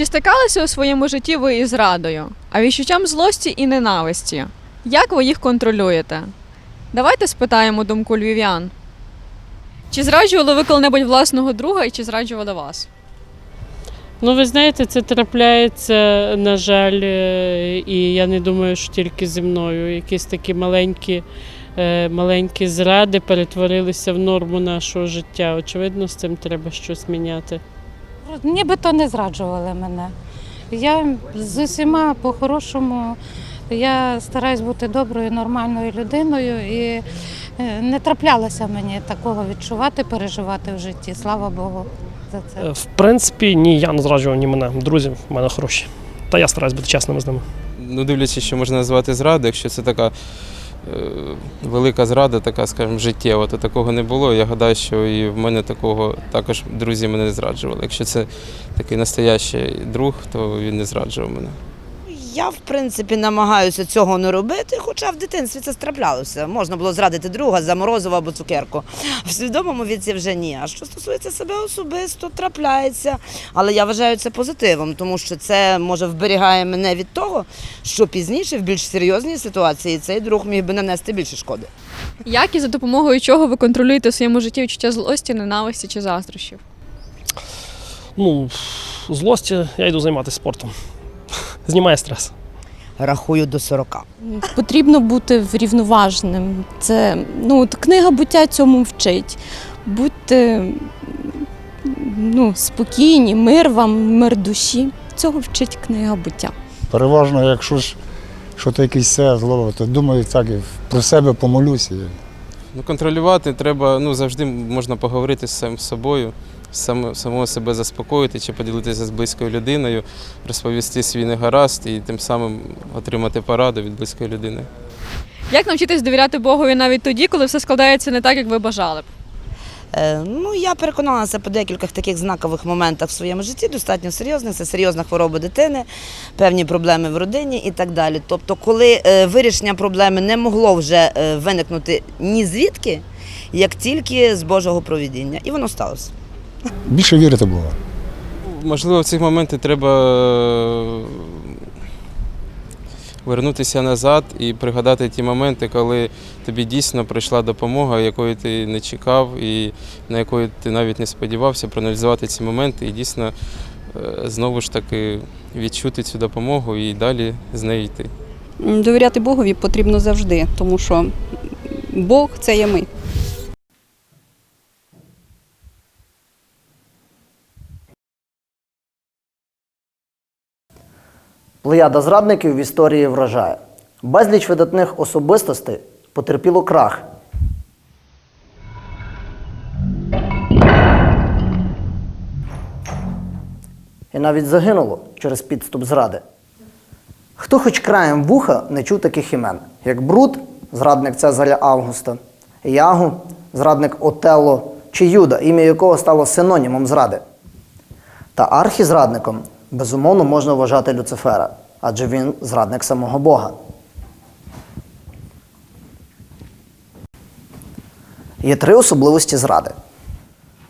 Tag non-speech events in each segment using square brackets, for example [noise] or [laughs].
Чи стикалися у своєму житті ви із радою, а відчуттям злості і ненависті? Як ви їх контролюєте? Давайте спитаємо думку львів'ян. Чи зраджували ви коли-небудь власного друга і чи зраджували вас? Ну, ви знаєте, це трапляється, на жаль, е, і я не думаю, що тільки зі мною. Якісь такі маленькі, е, маленькі зради перетворилися в норму нашого життя. Очевидно, з цим треба щось міняти. Нібито не зраджували мене. Я з усіма по-хорошому. Я стараюсь бути доброю, нормальною людиною і е, не траплялося мені такого відчувати, переживати в житті. Слава Богу за це. Е, В принципі, ні, я не зраджував, ні мене. Друзі в мене хороші. Та я стараюсь бути чесним з ними. ну, дивлячись, що можна назвати зрадою, якщо це така велика зрада, така, скажімо, життєва, то такого не було. Я гадаю, що і в мене такого також друзі мене не зраджували. Якщо це такий настоящий друг, то він не зраджував мене. Я, в принципі, намагаюся цього не робити, хоча в дитинстві це траплялося. Можна було зрадити друга за морозиво або цукерку. [laughs] В свідомому віці вже ні. А що стосується себе особисто, трапляється. Але я вважаю це позитивом, тому що це може вберігає мене від того, що пізніше, в більш серйозній ситуації, цей друг міг би нанести більше шкоди. Як і за допомогою чого ви контролюєте в своєму житті відчуття злості, ненависті чи заздрощів? Ну, злості я йду займатися спортом. Знімає стрес. Рахую до 40. Потрібно бути врівноваженим. Це ну, от книга буття цьому вчить. Будьте ну, спокійні, мир вам, мир душі. Цього вчить книга буття. Переважно, якщо ж що то якесь все зло, то думаю, так і про себе помолюся. Ну, контролювати треба, ну, завжди можна поговорити з самим собою, сам, самого себе заспокоїти чи поділитися з близькою людиною, розповісти свій негаразд і тим самим отримати пораду від близької людини. Як навчитись довіряти Богові навіть тоді, коли все складається не так, як ви бажали б? Е, Ну, я переконалася по декількох таких знакових моментах в своєму житті, достатньо серйозних. Це серйозна хвороба дитини, певні проблеми в родині і так далі. Тобто, коли е, вирішення проблеми не могло вже е, виникнути ні звідки, як тільки з Божого провідіння. І воно сталося. Більше вірити було. Можливо, в цих моментах треба е, вернутися назад і пригадати ті моменти, коли тобі дійсно прийшла допомога, якої ти не чекав і на якої ти навіть не сподівався, проаналізувати ці моменти і дійсно е, знову ж таки відчути цю допомогу і далі з нею йти. Довіряти Богові потрібно завжди, тому що Бог це є ми. Плеяда зрадників в історії вражає. Безліч видатних особистостей потерпіло крах. І навіть загинуло через підступ зради. Хто хоч краєм вуха не чув таких імен, як Бруд, зрадник Цезаря Августа, Ягу, зрадник Отелло чи Юда, ім'я якого стало синонімом зради. Та архізрадником, безумовно, можна вважати Люцифера, адже він зрадник самого Бога. Є три особливості зради.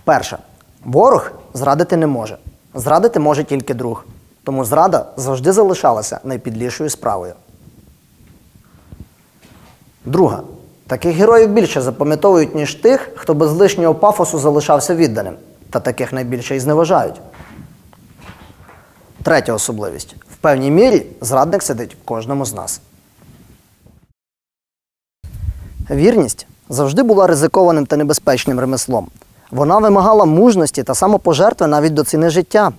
Перша. Ворог зрадити не може. Зрадити може тільки друг. Тому зрада завжди залишалася найпідлішою справою. Друга. Таких героїв більше запам'ятовують, ніж тих, хто без лишнього пафосу залишався відданим. Та таких найбільше і зневажають. Третя особливість. В певній мірі зрадник сидить в кожному з нас. Вірність завжди була ризикованим та небезпечним ремеслом. Вона вимагала мужності та самопожертви навіть до ціни життя.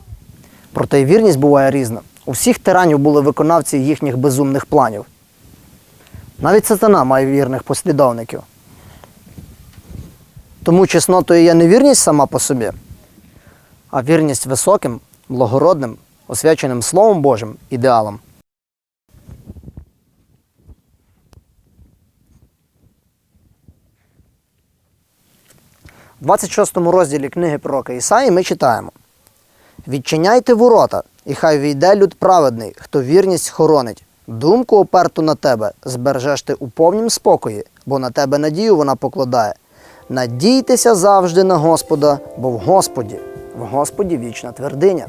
Проте й вірність буває різна. У всіх тиранів були виконавці їхніх безумних планів. Навіть сатана має вірних послідовників. Тому чеснотою є не вірність сама по собі, а вірність високим, благородним, освяченим Словом Божим ідеалам. В 26 розділі книги пророка Ісаї ми читаємо: Відчиняйте ворота, і хай війде люд праведний, хто вірність хоронить. Думку оперту на тебе збережеш ти у повнім спокої, бо на тебе надію вона покладає. Надійтеся завжди на Господа, бо в Господі, в Господі вічна твердиня.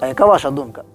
А яка ваша думка?